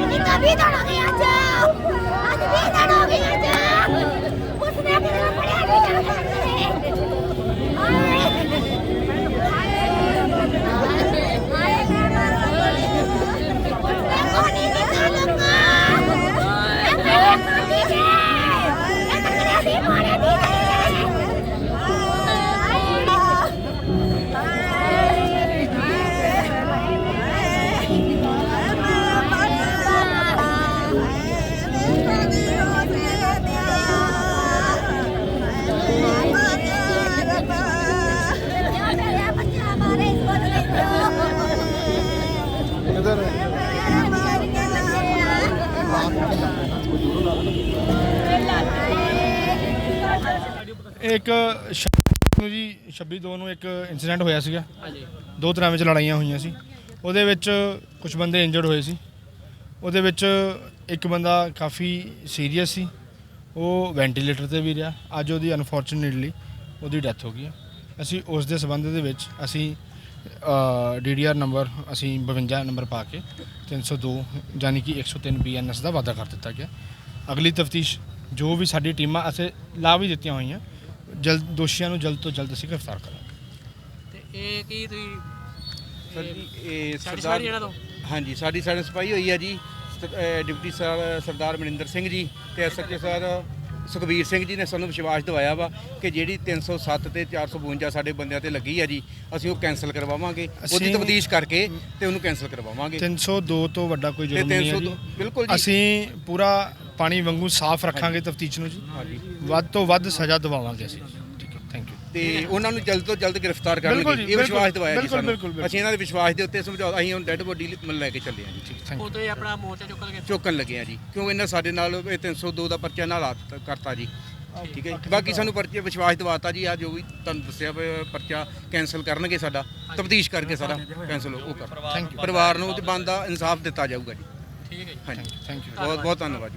ਉਹਨੇ ਕੀਤਾ ਵੀ ਦਿਨ ਹੋ ਗਏ ਅੱਜ ਅੱਜ ਇੱਕ ਸ਼- ਨੂੰ ਜੀ 26 ਦੋ ਨੂੰ ਇੱਕ ਇਨਸੀਡੈਂਟ ਹੋਇਆ ਸੀਗਾ। ਹਾਂਜੀ। ਦੋ ਤਰ੍ਹਾਂ ਵਿੱਚ ਲੜਾਈਆਂ ਹੋਈਆਂ ਸੀ। ਉਹਦੇ ਵਿੱਚ ਕੁਝ ਬੰਦੇ ਇੰਜਰਡ ਹੋਏ ਸੀ। ਉਹਦੇ ਵਿੱਚ ਇੱਕ ਬੰਦਾ ਕਾਫੀ ਸੀਰੀਅਸ ਸੀ। ਉਹ ਵੈਂਟੀਲੇਟਰ ਤੇ ਵੀ ਰਿਹਾ। ਅੱਜ ਉਹਦੀ ਅਨਫੋਰਚੂਨੇਟਲੀ ਉਹਦੀ ਡੈਥ ਹੋ ਗਈ ਹੈ। ਅਸੀਂ ਉਸ ਦੇ ਸਬੰਧ ਦੇ ਵਿੱਚ ਅਸੀਂ ਡੀਡੀਆਰ ਨੰਬਰ ਅਸੀਂ 52 ਨੰਬਰ ਪਾ ਕੇ 302 ਯਾਨੀ ਕਿ 103 ਬੀਐਨਐਸ ਦਾ ਵਾਅਦਾ ਕਰ ਦਿੱਤਾ ਗਿਆ। ਅਗਲੀ ਤਫਤੀਸ਼ ਜੋ ਵੀ ਸਾਡੀ ਟੀਮਾਂ ਅਸੀਂ ਲਾ ਵੀ ਦਿੱਤੀਆਂ ਹੋਈਆਂ ਜਲਦ ਦੋਸ਼ੀਆਂ ਨੂੰ ਜਲਦ ਤੋਂ ਜਲਦ ਅਸੀਂ ਗ੍ਰਿਫਤਾਰ ਕਰਾਂਗੇ। ਤੇ ਇਹ ਕੀ ਤੁਸੀਂ ਸਰ ਜੀ ਇਹ ਸਰਦਾਰ ਜਿਹੜਾ ਤੋਂ? ਹਾਂਜੀ ਸਾਡੀ ਸਾਡੇ ਸਪਾਈ ਹੋਈ ਹੈ ਜੀ। ਡਿਪਟੀ ਸਰ ਸਰਦਾਰ ਮਨਿੰਦਰ ਸਿੰਘ ਜੀ ਤੇ ਐਸਐਚਓ ਸਰ ਸੁਖਬੀਰ ਸਿੰਘ ਜੀ ਨੇ ਸਾਨੂੰ ਵਿਸ਼ਵਾਸ ਦਿਵਾਇਆ ਵਾ ਕਿ ਜਿਹੜੀ 307 ਤੇ 452 ਸਾਡੇ ਬੰਦਿਆਂ ਤੇ ਲੱਗੀ ਆ ਜੀ ਅਸੀਂ ਉਹ ਕੈਨਸਲ ਕਰਵਾਵਾਂਗੇ। ਉਹਦੀ ਤਬਦੀਸ਼ ਕਰਕੇ ਤੇ ਉਹਨੂੰ ਕੈਨਸਲ ਕਰਵਾਵਾਂਗੇ। 302 ਤੋਂ ਵੱਡਾ ਕੋਈ ਤੇ ਜੁਰਮ ਨਹੀਂ ਹੈ 302 ਜੀ। ਬਿਲਕੁਲ ਜੀ। ਅਸੀਂ ਪੂਰਾ ਪਾਣੀ ਵਾਂਗੂ ਸਾਫ਼ ਰੱਖਾਂਗੇ ਤਫਤੀਸ਼ ਨੂੰ ਜੀ। ਹਾਂਜੀ। ਵੱਧ ਤੋਂ ਵੱਧ ਸਜ਼ਾ ਦਿਵਾਵਾਂਗੇ ਅਸੀਂ। ਠੀਕ ਹੈ ਥੈਂਕ ਯੂ ਤੇ ਉਹਨਾਂ ਨੂੰ ਜਲਦ ਤੋਂ ਜਲਦ ਗ੍ਰਿਫਤਾਰ ਕਰਨਗੇ। ਜੀ, ਇਹ ਵਿਸ਼ਵਾਸ ਦਿਵਾਇਆ ਜੀ ਸਾਨੂੰ। ਬਿਲਕੁਲ, ਬਿਲਕੁਲ। ਅਸੀਂ ਇਹਨਾਂ ਦੇ ਵਿਸ਼ਵਾਸ ਦੇ ਉੱਤੇ ਸਮਝੌਤਾ ਅਸੀਂ ਹੁਣ ਡੈੱਡ ਬੋਡੀ ਲੈ ਕੇ ਚੱਲੇ ਹਾਂ ਜੀ। ਥੈਂਕ ਉਹ ਤੇ ਆਪਣਾ ਮੋਰਚਾ ਚੁੱਕ ਲਗੇ। ਚੁੱਕਣ ਲੱਗੇ ਆ ਜੀ। ਕਿਉਂ ਇਹਨਾਂ ਸਾਡੇ ਨਾਲ ਇਹ 302 ਦਾ ਪਰਚਾ ਨਾਲ ਹਾਤ ਕਰਤਾ ਜੀ। ਠੀਕ ਹੈ ਜੀ। ਬਾਕੀ ਸਾਨੂੰ ਪਰਚੇ ਵਿਸ਼ਵਾਸ ਦਿਵਾਤਾ ਜੀ। ਆ ਜੋ ਵੀ ਤੁਹਾਨੂੰ ਦੱਸਿਆ ਵੀ ਪਰਚਾ ਕੈਨਸਲ ਕਰਨਗੇ ਸਾਡਾ। ਤਬਦੀਸ਼ ਕਰਕੇ ਸਾਰਾ ਕੈਨਸਲ ਉਹ ਕਰ ਥੈਂਕ ਯੂ ਪਰਿਵਾਰ ਨੂੰ ਤੇ ਬੰਦਾ ਇਨਸਾਫ ਦਿੱਤਾ ਜਾਊਗਾ ਜੀ। ਠੀਕ ਹੈ ਜੀ। ਹਾਂਜੀ। ਥੈਂਕ ਯੂ ਬਹੁਤ ਬਹੁਤ ਧੰਨਵਾਦ ਜੀ।